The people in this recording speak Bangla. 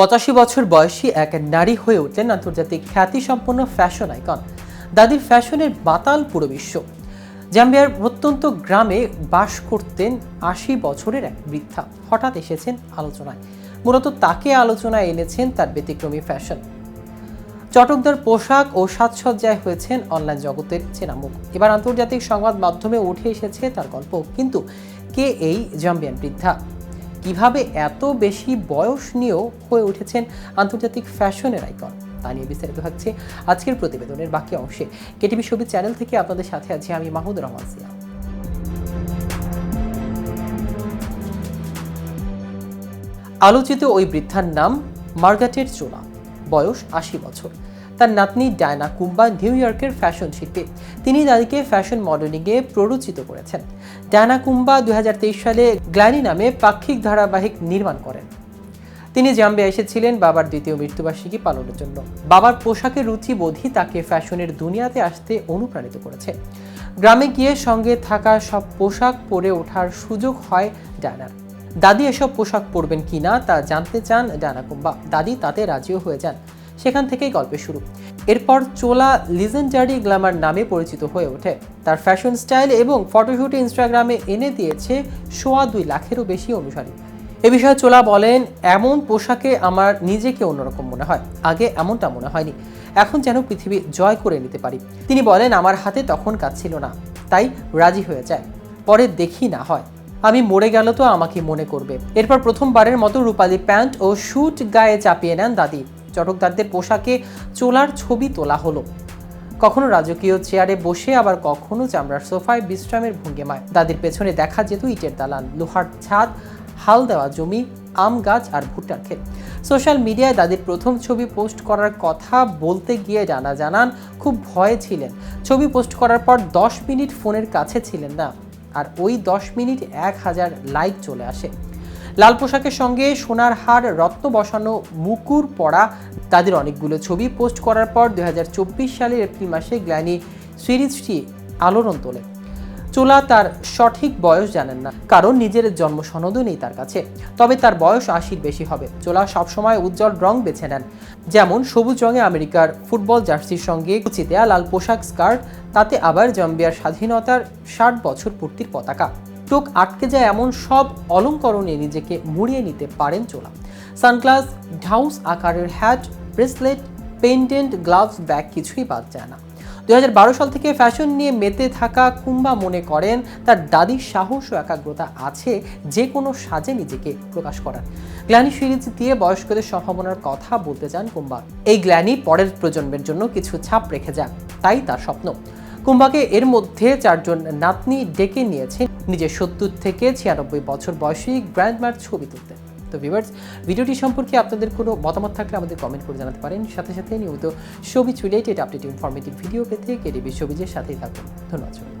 পঁচাশি বছর বয়সী এক নারী হয়ে উঠলেন আন্তর্জাতিক খ্যাতিসম্পন্ন ফ্যাশন আইকন। দাদির ফ্যাশনের বাতাল পুরো বিশ্ব। জাম্বিয়ার প্রত্যন্ত গ্রামে বাস করতেন আশি বছরের এক বৃদ্ধা। হঠাৎ এসেছেন আলোচনায়। মূলত তাকে আলোচনায় এনেছেন তার ব্যতিক্রমী ফ্যাশন। চটকদার পোশাক ও সাজসজ্জায় হয়েছেন অনলাইন জগতের চেনামুখ। এবার আন্তর্জাতিক সংবাদ মাধ্যমে উঠে এসেছে তার গল্প। কিন্তু কে এই জাম্বিয়ান বৃদ্ধা? কীভাবে এত বেশি বয়স নিয়েও হয়ে উঠেছেন আন্তর্জাতিক ফ্যাশনের আইকন? তা নিয়ে বিস্তারিত থাকছে আজকের প্রতিবেদনের বাকি অংশে। কেটিভি ছবি চ্যানেল থেকে আপনাদের সাথে আছি আমি মাহমুদ রহমান সিয়া। আলোচিত ওই বৃদ্ধার নাম মার্গাটের চোলা বয়স আশি বছর। তার নাতনি ডায়না কুম্বা নিউ ইয়র্কের ফ্যাশন শিল্পী। তিনি দাদিকে ফ্যাশন মডেলিংয়ে প্ররোচিত করেছেন। ডায়না কুম্বা দুই সালে গ্ল্যানি নামে পাক্ষিক ধারাবাহিক নির্মাণ করেন। তিনি জাম্বিয়া এসেছিলেন বাবার দ্বিতীয় মৃত্যুবার্ষিকী পালনের জন্য। বাবার পোশাকের রুচি বোধই তাকে ফ্যাশনের দুনিয়াতে আসতে অনুপ্রাণিত করেছে। গ্রামে গিয়ে সঙ্গে থাকা সব পোশাক পরে ওঠার সুযোগ হয় ডায়নার। দাদি এসব পোশাক পরবেন কিনা তা জানতে চান ডানা কুম্বা। দাদি তাতে রাজিও হয়ে যান। সেখান থেকেই গল্পের শুরু। এরপর চোলা লিজেন্ডারি গ্ল্যামার নামে পরিচিত হয়ে ওঠে। তার ফ্যাশন স্টাইল এবং ফটোশুটে ইনস্টাগ্রামে এনে দিয়েছে সোয়া দুই লাখেরও বেশি অনুসারী। এ বিষয়ে চোলা বলেন, এমন পোশাকে আমার নিজেকে অন্যরকম মনে হয়। আগে এমনটা মনে হয়নি। এখন যেন পৃথিবী জয় করে নিতে পারি। তিনি বলেন, আমার হাতে তখন কাজ ছিল না। তাই রাজি হয়ে যায়। পরে দেখি না হয়। আমি মরে গেল তো আমাকে মনে করবে। এরপর প্রথমবারের মতো রূপালী প্যান্ট ও শুট গায়ে চাপিয়ে নেন দাদি। চটকদারদের পোশাকে চোলার ছবি তোলা হলো। কখনো রাজকীয় চেয়ারে বসে, আবার কখনো চামড়ার সোফায় বিশ্রামের ভঙ্গিমায়। দাদির পেছনে দেখা যেত ইটের দালান, লোহার ছাদ, হাল দেওয়া জমি, আম গাছ আর ভুট্টার ক্ষেত। সোশ্যাল মিডিয়ায় দাদির প্রথম ছবি পোস্ট করার কথা বলতে গিয়ে জানা জানান, খুব ভয়ে ছিলেন। ছবি পোস্ট করার পর দশ মিনিট ফোনের কাছে ছিলেন না, আর ওই দশ মিনিট এক হাজার লাইক চলে আসে। লাল পোশাকের সঙ্গে সোনার হার রত্ন বসানো মুকুর পরা, তাদের অনেকগুলো ছবি পোস্ট করার পর দু হাজার চব্বিশ সালের এপ্রিল মাসে গ্ল্যানি সিরিজটি আলোড়ন তোলে। চোলা তার সঠিক বয়স জানেন না, কারণ নিজের জন্ম সনদও নেই তার কাছে। তবে তার বয়স আশির বেশি হবে। চোলা সবসময় উজ্জ্বল রং বেছে নেন। যেমন সবুজ রঙে আমেরিকার ফুটবল জার্সির সঙ্গে কুচি দেয়া লাল পোশাক স্কার্ট, তাতে আবার জাম্বিয়ার স্বাধীনতার ষাট বছর পূর্তির পতাকা। চোখ আটকে যায় এমন সব অলঙ্করণে নিজেকে মুড়িয়ে নিতে পারেন চোলা। সানগ্লাস, ঢাউস আকারের hat, bracelet pendant gloves bag কিছুই বাদ যায় না। দুই সাল থেকে ফ্যাশন নিয়ে মেতে থাকা কুম্বা মনে করেন, তার দাদির সাহস ও একাগ্রতা আছে যে কোনো সাজে নিজেকে প্রকাশ করার। গ্ল্যানি সিরিজ দিয়ে বয়স্কদের সম্ভাবনার কথা বলতে চান কুম্বা। এই গ্ল্যানি পরের প্রজন্মের জন্য কিছু ছাপ রেখে যান তাই তার স্বপ্ন। কুম্বাকে এর মধ্যে চারজন নাতনি ডেকে নিয়েছেন নিজের সত্তর থেকে ছিয়ানব্বই বছর বয়সী গ্র্যান্ডমার ছবি তুলতে। তো ভিভার্স ভিডিওটি সম্পর্কে আপনাদের কোনো মতামত থাকলে আমাদের কমেন্ট করে জানাতে পারেন। সাথে সাথে নিয়মিত ছবি রিলেটেড আপডেট ইনফরমেটিভ ভিডিও পেতে কেডিবি ছবিজের সাথেই থাকুন। ধন্যবাদ।